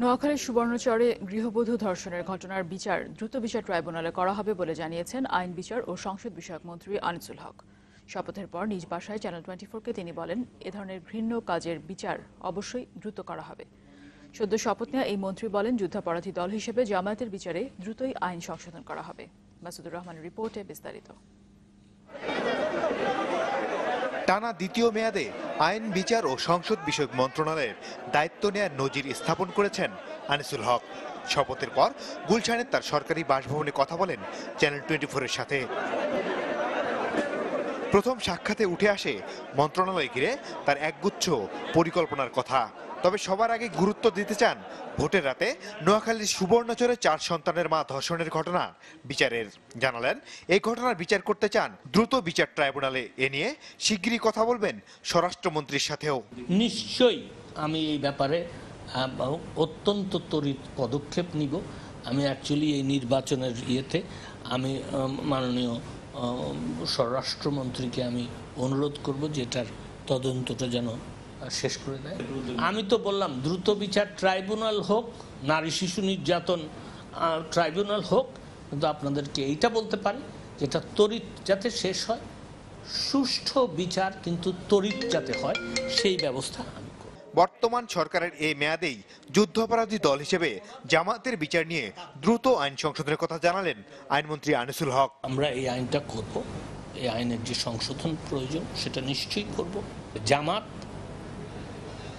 নোয়াখালীর সুবর্ণচরে গৃহবধূ ধর্ষণের ঘটনার বিচার দ্রুত বিচার ট্রাইব্যুনালে করা হবে বলে জানিয়েছেন আইন বিচার ও সংসদ বিষয়ক মন্ত্রী আনিসুল হক। শপথের পর নিজ বাসায় চ্যানেল টোয়েন্টি ফোরকে তিনি বলেন, এ ধরনের ঘৃণ্য কাজের বিচার অবশ্যই দ্রুত করা হবে। সদ্য শপথ নেওয়া এই মন্ত্রী বলেন, যুদ্ধাপরাধী দল হিসেবে জামায়াতের বিচারে দ্রুতই আইন সংশোধন করা হবে। মাসুদুর রহমানের রিপোর্টে বিস্তারিত। টানা দ্বিতীয় মেয়াদে আইন, বিচার ও সংসদ বিষয়ক মন্ত্রণালয়ের দায়িত্ব নেয়ার নজির স্থাপন করেছেন আনিসুল হক। শপথের পর গুলশানের তার সরকারি বাসভবনে কথা বলেন চ্যানেল টোয়েন্টি ফোরের সাথে। প্রথম সাক্ষাতে উঠে আসে মন্ত্রণালয় ঘিরে তার একগুচ্ছ পরিকল্পনার কথা। তবে সবার আগে গুরুত্ব দিতে চান ভোটের রাতে নোয়াখালীর সুবর্ণচরে চার সন্তানের মা ধর্ষণের ঘটনা বিচারের। জানালেন, এই ঘটনার বিচার করতে চান দ্রুত বিচার ট্রাইব্যুনালে। এ নিয়ে শিগগিরই কথা বলবেন স্বরাষ্ট্রমন্ত্রীর সাথেও। নিশ্চয়ই। আমি এই ব্যাপারে অত্যন্ত তড়িৎ পদক্ষেপ নিব। আমি অ্যাকচুয়ালি এই নির্বাচনের ইয়েতে আমি মাননীয় স্বরাষ্ট্রমন্ত্রীকে আমি অনুরোধ করব যে এটার তদন্তটা যেন শেষ করে দেয়। আমি তো বললাম, দ্রুত বিচার ট্রাইব্যুনাল হোক, নারী শিশু নির্যাতন ট্রাইব্যুনাল হোক, কিন্তু আপনাদেরকে এইটা বলতে পারি, যেটা তড়িৎ যাতে শেষ হয়। সুষ্ঠু বিচার কিন্তু তড়িৎ যাতে হয়, সেই ব্যবস্থা আমি বর্তমান সরকারের এই মেয়াদেই যুদ্ধাপরাধী দল হিসেবে জামাতের বিচার নিয়ে দ্রুত আইন সংশোধনের কথা জানালেন আইনমন্ত্রী আনিসুল হক। আমরা এই আইনটা করব। এই আইনের যে সংশোধন প্রয়োজন, সেটা নিশ্চয়ই করব। জামাত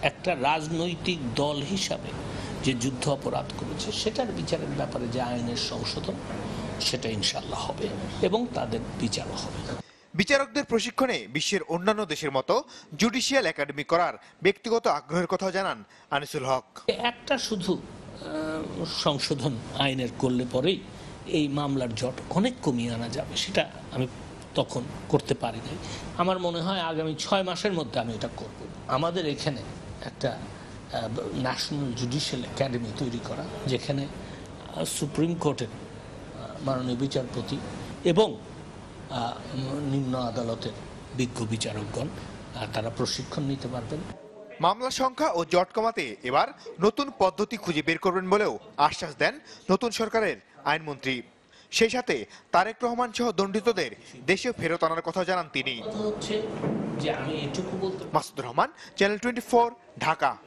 একটা রাজনৈতিক দল হিসাবে যে যুদ্ধ অপরাধ করেছে, সেটার বিচারের ব্যাপারে যে আইনের সংশোধন, সেটা ইনশাল্লাহ হবে এবং তাদের বিচারও হবে। বিচারকদের প্রশিক্ষণে বিশ্বের অন্যান্য দেশের মতো জুডিশিয়াল একাডেমি করার ব্যক্তিগত আগ্রহের কথা জানান আনিসুল হক। একটা শুধু সংশোধন আইনের করলে পরেই এই মামলার জট অনেক কমিয়ে আনা যাবে, সেটা আমি তখন করতে পারি নাই আমার মনে হয় আগামী ছয় মাসের মধ্যে আমি এটা করব। আমাদের এখানে একটা ন্যাশনাল জুডিশিয়াল একাডেমি তৈরি করা, যেখানে সুপ্রিম কোর্টের মাননীয় বিচারপতি এবং নিম্ন আদালতের বিজ্ঞ বিচারকগণ তারা প্রশিক্ষণ নিতে পারবেন। মামলা সংখ্যা ও জট কমাতে এবার নতুন পদ্ধতি খুঁজে বের করবেন বলেও আশ্বাস দেন নতুন সরকারের আইনমন্ত্রী। সেই সাথে তারেক রহমান সহ দণ্ডিতদের দেশে ফেরত আনার কথা জানান তিনি। Masudur Rahman channel twenty Dhaka.